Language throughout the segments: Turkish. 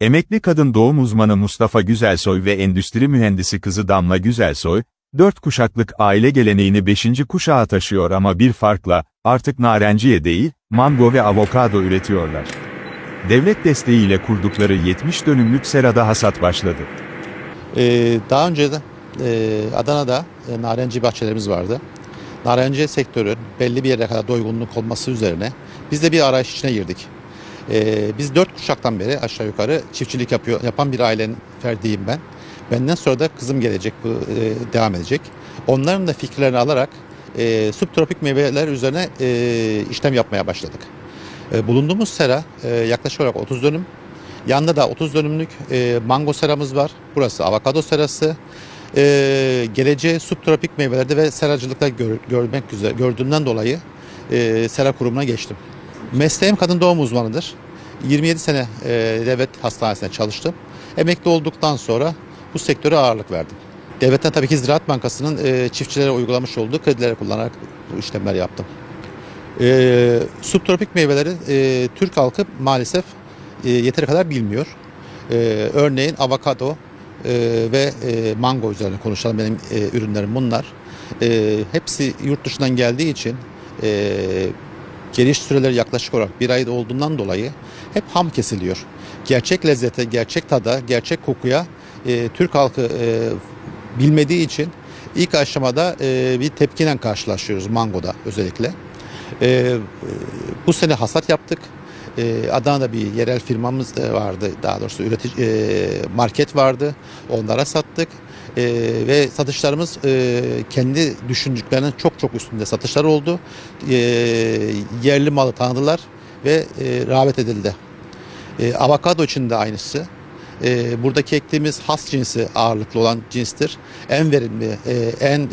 Emekli kadın doğum uzmanı Mustafa Güzelsoy ve endüstri mühendisi kızı Damla Güzelsoy, dört kuşaklık aile geleneğini beşinci kuşağa taşıyor ama bir farkla, artık narenciye değil, mango ve avokado üretiyorlar. Devlet desteğiyle kurdukları 70 dönümlük serada hasat başladı. Ee, daha önce de e, Adana'da e, narenci bahçelerimiz vardı. Narenci sektörü belli bir yere kadar doygunluk olması üzerine biz de bir arayış içine girdik. Ee, biz dört kuşaktan beri aşağı yukarı çiftçilik yapıyor, yapan bir ailenin ferdiyim ben. Benden sonra da kızım gelecek, bu e, devam edecek. Onların da fikirlerini alarak e, subtropik meyveler üzerine e, işlem yapmaya başladık. E, bulunduğumuz sera e, yaklaşık olarak 30 dönüm. Yanında da 30 dönümlük e, mango seramız var. Burası avokado serası. E, geleceği subtropik meyvelerde ve seracılıkta gör- görmek üzere gördüğümden dolayı e, sera kurumuna geçtim. Mesleğim kadın doğum uzmanıdır. 27 sene e, devlet hastanesinde çalıştım. Emekli olduktan sonra bu sektöre ağırlık verdim. Devletten tabii ki Ziraat Bankası'nın e, çiftçilere uygulamış olduğu kredileri kullanarak bu işlemler yaptım. E, subtropik meyveleri e, Türk halkı maalesef e, yeteri kadar bilmiyor. E, örneğin avokado e, ve e, mango üzerine konuşalım. Benim e, ürünlerim bunlar. E, hepsi yurt dışından geldiği için e, geliş süreleri yaklaşık olarak bir ayda olduğundan dolayı hep ham kesiliyor. Gerçek lezzete, gerçek tada, gerçek kokuya e, Türk halkı e, bilmediği için ilk aşamada e, bir tepkiyle karşılaşıyoruz mangoda özellikle. E, e, bu sene hasat yaptık. E, Adana'da bir yerel firmamız vardı. Daha doğrusu üretici e, market vardı. Onlara sattık. E, ve satışlarımız e, kendi düşündüklerinin çok çok üstünde satışlar oldu. E, yerli malı tanıdılar ve e, rağbet edildi. Avokado için de aynısı. E, buradaki ektiğimiz has cinsi ağırlıklı olan cinstir. En verimli, en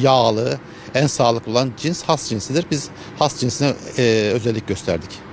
yağlı, en sağlıklı olan cins has cinsidir. Biz has cinsine özellik gösterdik.